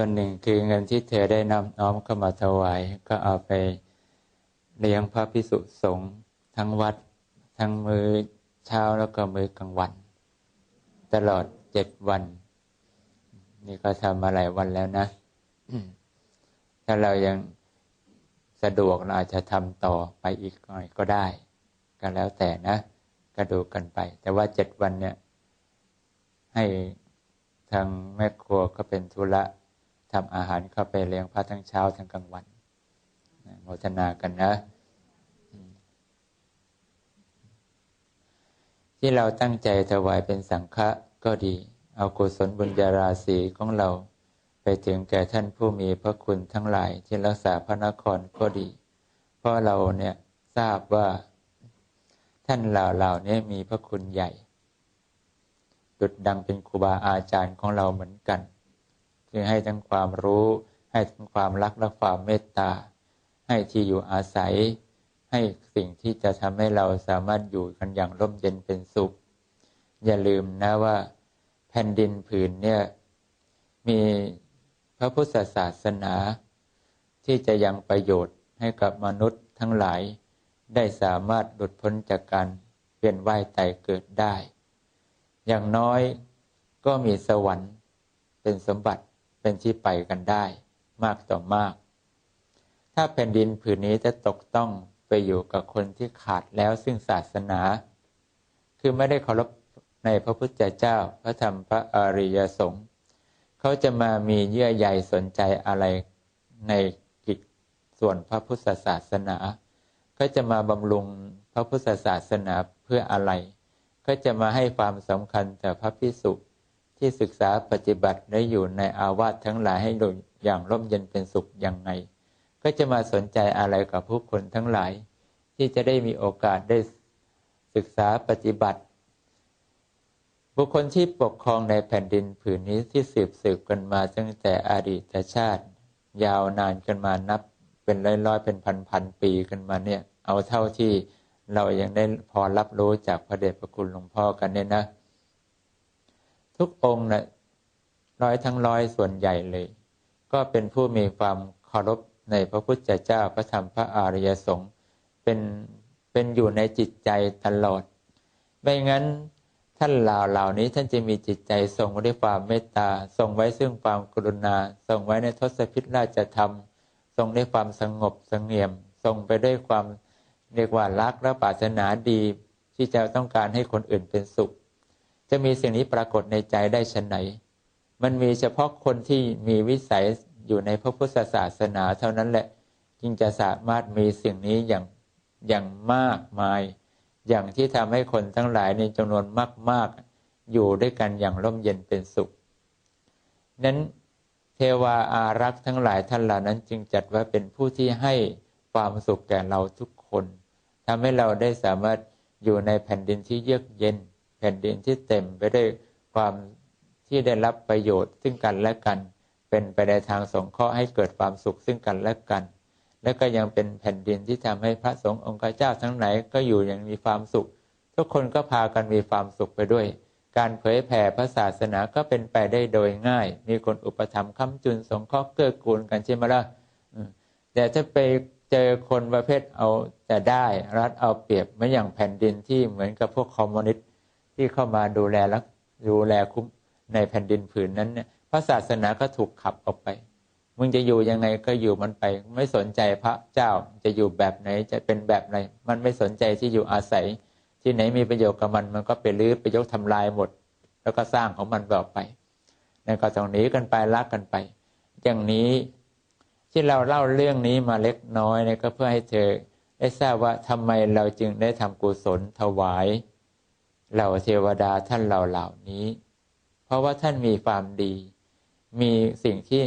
ส่วนหนึ่งคือเงินที่เธอได้นำน้อมเข้ามาถวาย ก็เอาไปเลี้ยงพระพิสุสงฆ์ทั้งวัด ทั้งมือเช้าแล้วก็มือกลางวัน ตลอดเจ็ดวัน นี่ก็ทำมาหลายวันแล้วนะ ถ้าเรายังสะดวกเราอาจจะทำต่อไปอีกหน่อยก็ได้ ก็แล้วแต่นะก็ดูกันไป แต่ว่าเจ็ดวันเนี่ย ให้ทางแม่ครัวก็เป็นธุระ ทำอาหารเข้าไปเลี้ยงพระทั้งเช้าทั้งกลางวันโมทนากันนะ ที่เราตั้งใจถวายเป็นสังฆะก็ดี เอากุศลบุญญาราศีของเราไปถึงแก่ท่านผู้มีพระคุณทั้งหลายที่รักษาพระนครก็ดี เพราะเราเนี่ยทราบว่าท่านเหล่าเหล่านี้มีพระคุณใหญ่ดุดดังเป็นครูบาอาจารย์ของเราเหมือนกัน คือให้ทั้งความรู้ ให้ทั้งความรักและความเมตตา ให้ที่อยู่อาศัย ให้สิ่งที่จะทำให้เราสามารถอยู่กันอย่างร่มเย็นเป็นสุข อย่าลืมนะว่า แผ่นดินผืนเนี่ยมีพระพุทธศาสนา ที่จะยังประโยชน์ให้กับมนุษย์ทั้งหลาย ได้สามารถหลุดพ้นจากการเปลี่ยนว่ายตายเกิดได้ อย่างน้อยก็มีสวรรค์เป็นสมบัติ เป็นที่ไปกันได้ มากต่อมาก ถ้าแผ่นดินผืนนี้จะตกต้องไปอยู่กับคนที่ขาดแล้วซึ่งศาสนา คือไม่ได้เคารพในพระพุทธเจ้า พระธรรมพระอริยสงฆ์เขาจะมามีเยื่อใยสนใจอะไรในกิจส่วนพระพุทธศาสนา ก็จะมาบำรุงพระพุทธศาสนาเพื่ออะไร ก็จะมาให้ความสำคัญแต่พระพิสุ ที่ศึกษาปฏิบัติได้อยู่ในอาวาสทั้งหลายให้ดูอย่างร่มเย็นเป็นสุขอย่างไง ก็จะมาสนใจอะไรกับผู้คนทั้งหลาย ที่จะได้มีโอกาสได้ศึกษาปฏิบัติ บุคคลที่ปกครองในแผ่นดินผืนนี้ที่สืบสืบกันมาตั้งแต่อดีตชาติ ยาวนานกันมานับเป็นร้อยร้อยเป็นพันพันปีกันมาเนี่ย เอาเท่าที่เรายังได้พอรับรู้จากพระเดชพระคุณหลวงพ่อกันเนี่ยนะ ทุกองค์นะร้อยทั้งร้อยส่วนใหญ่เลย ก็เป็นผู้มีความเคารพในพระพุทธเจ้าพระธรรมพระอริยสงฆ์เป็นเป็นอยู่ในจิตใจตลอด ไม่งั้นท่านเหล่าเหล่านี้ท่านจะมีจิตใจทรงไว้ด้วยความเมตตาทรงไว้ซึ่งความกรุณาทรงไว้ในทศพิธราชธรรม ทรงด้วยความสงบสงเงียม ทรงไปด้วยความเรียกว่ารักและปรารถนาดี ที่จะต้องการให้คนอื่นเป็นสุข จะมีสิ่งนี้ปรากฏในใจได้ชนไหน มันมีเฉพาะคนที่มีวิสัยอยู่ในพระพุทธศาสนาเท่านั้นแหละจึงจะสามารถมีสิ่งนี้อย่างอย่างมากมาย อย่างที่ทำให้คนทั้งหลายในจำนวนมาก ๆ อยู่ด้วยกันอย่างร่มเย็นเป็นสุข นั้นเทวาอารักษ์ทั้งหลายท่านเหล่านั้นจึงจัดว่าเป็นผู้ที่ให้ความสุขแก่เราทุกคนทำให้เราได้สามารถอยู่ในแผ่นดินที่เยือกเย็น แผ่นดินที่เต็มไปด้วยความที่ได้รับประโยชน์ซึ่งกันและกัน เป็นไปในทางสงเคราะห์ให้เกิดความสุขซึ่งกันและกัน และก็ยังเป็นแผ่นดินที่ทำให้พระสงฆ์องค์เจ้าทั้งไหนก็อยู่อย่างมีความสุข ทุกคนก็พากันมีความสุขไปด้วย การเผยแผ่พระศาสนาก็เป็นไปได้โดยง่าย มีคนอุปถัมภ์ค้ำจุนสงเคราะห์เกื้อกูลกันใช่ไหมล่ะแต่ถ้าไปเจอคนประเภทเอาแต่ได้รัฐเอาเปรียบไม่อย่างแผ่นดินที่เหมือนกับพวกคอมมิวนิสต์ ที่เข้ามาดูแลรักดูแลคุ้มในแผ่นดินผืนนั้นเนี่ยพระศาสนาก็ถูกขับออกไป มึงจะอยู่ยังไงก็อยู่มันไป ไม่สนใจพระเจ้าจะอยู่แบบไหนจะเป็นแบบไหน มันไม่สนใจที่อยู่อาศัย ที่ไหนมีประโยชน์กับมันมันก็ไปรื้อไปยกทำลายหมด แล้วก็สร้างของมันแบบไปแล้วก็ตรงนี้กันไปรักกันไป อย่างนี้ที่เราเล่าเรื่องนี้มาเล็กน้อยเนี่ยก็เพื่อให้เธอได้ทราบว่าทำไมเราจึงได้ทำกุศลถวาย เหล่าเทวดาท่านเหล่าเหล่านี้ เพราะว่าท่านมีความดี มีสิ่งที่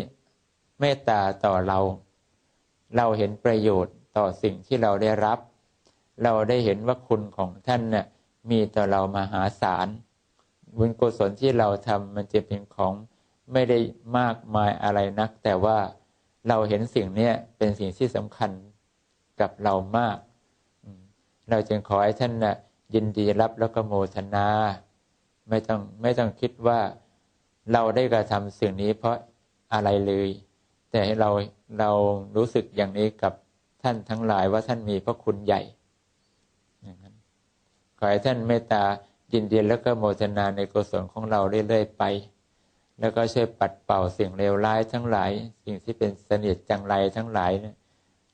เมตตาต่อเรา เราเห็นประโยชน์ต่อสิ่งที่เราได้รับ เราได้เห็นว่าคุณของท่านเนี่ยมีต่อเรามาหาศาลบุญกุศลที่เราทำมันจะเป็นของไม่ได้มากมายอะไรนัก แต่ว่าเราเห็นสิ่งนี้เป็นสิ่งที่สำคัญกับเรามาก เราจึงขอให้ท่านนะ่ะ ยินดีรับแล้วก็โมทนา ไม่ต้องไม่ต้องคิดว่าเราได้กระทำสิ่งนี้เพราะอะไรเลย แต่ให้เราเรารู้สึกอย่างนี้กับท่านทั้งหลายว่าท่านมีพระคุณใหญ่ขอให้ท่านเมตตายินดีแล้วก็โมทนาในกุศลของเราเรื่อยๆไป แล้วก็ช่วยปัดเป่าสิ่งเลวร้ายทั้งหลาย สิ่งที่เป็นเสนียดจังไรทั้งหลายนะ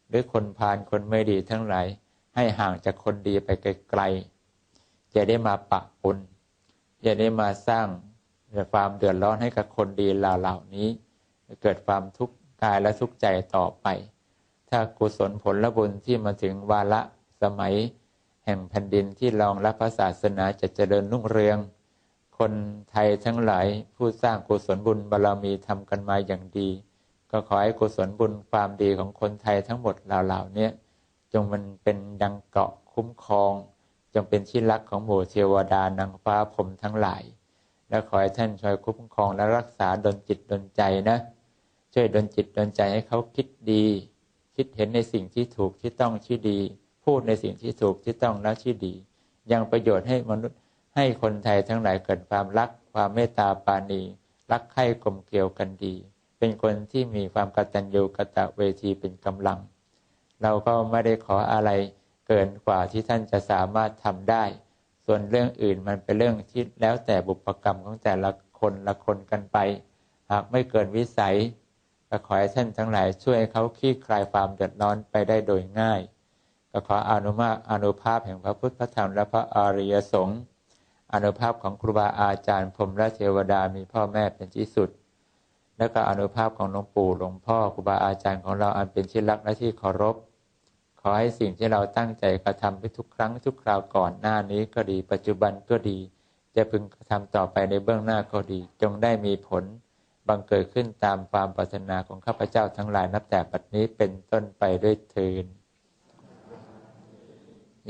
หรือคนพาลคนไม่ดีทั้งหลาย ให้ห่างจากคนดีไปไกลๆ จะได้มาปะปนจะได้มาสร้างความเดือดร้อนให้กับคนดีเหล่านี้ เกิดความทุกข์กายและทุกข์ใจต่อไป ถ้ากุศลผลละบุญที่มาถึงวาระสมัย แห่งแผ่นดินที่รองรับพระศาสนาจะเจริญรุ่งเรือง คนไทยทั้งหลายผู้สร้างกุศลบุญบารรมีทำกันมาอย่างดี ก็ขอให้กุศลบุญความดีของคนไทยทั้งหมดเหล่าๆนี้จงมันเป็นดังเกาะคุ้มครอง งเป็นที่รักของหมู่เทวดานางฟ้าพรมทั้งหลาย และขอให้ท่านช่วยคุ้มครองและรักษาดลจิตดลใจนะ ช่วยดลจิตดลใจให้เขาคิดดี คิดเห็นในสิ่งที่ถูกที่ต้องที่ดี พูดในสิ่งที่ถูกที่ต้องและที่ดี ยังประโยชน์ให้มนุษย์ให้คนไทยทั้งหลายเกิดความรัก ความเมตตาปานีรักใคร่กลมเกลียวกันดี เป็นคนที่มีความกตัญญูกะตะเวทีเป็นกำลัง เราก็ไม่ได้ขออะไร เกินกว่าที่ท่านจะสามารถทำได้ ส่วนเรื่องอื่นมันเป็นเรื่องที่แล้วแต่บุพกรรมของแต่ละคนละคนกันไป หากไม่เกินวิสัยก็ขอให้ท่านทั้งหลายช่วยเขาคลี่คลายความเดือดร้อนไปได้โดยง่าย ก็ขออนุมาอนุภาพแห่งพระพุทธพระธรรมและพระอริยสงฆ์อนุภาพของครูบาอาจารย์พรมและเทวดามีพ่อแม่เป็นที่สุด และก็อนุภาพของหลวงปู่หลวงพ่อครูบาอาจารย์ของเราอันเป็นที่รักและที่เคารพ อให้สิ่งที่เราตั้งใจกระทำไปทุกครั้งทุกคราวก่อนหน้านี้ก็ดี ปัจจุบันก็ดี จะพึงกระทำต่อไปในเบื้องหน้าก็ดี จงได้มีผลบังเกิดขึ้นตามความปรารถนาของข้าพเจ้าทั้งหลายนับแต่บัดนี้เป็นต้นไปด้วยเทิน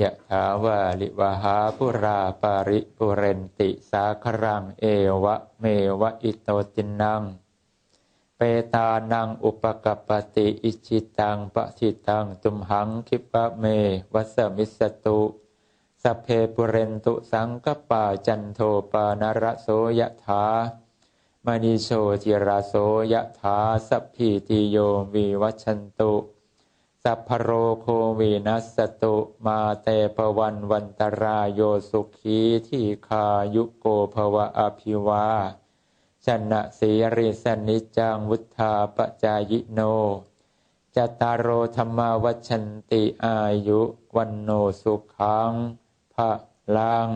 ยะถาวาลิวหาปุราปาริปุเรนติสาครังเอวะเมวะอิโตตินัง เปตานังอุปกปติ อิจิตังปะทิตังตุมหังคิปะเม วัสมิสตุสเพปุเรนตุสังกปาจันโทปานรโสยถามณีโชจิราโสยถาสัพพิติโยวิวัชันตุ สัพพโรโควินัสตุมาเตปวันวันตรายโยสุขีที่คายุโกภวะอภิวา ชนะสีริสนิจังวุธาปจายโนจตารโรธรรมวัชันติอายุวันโนสุขังพระลัง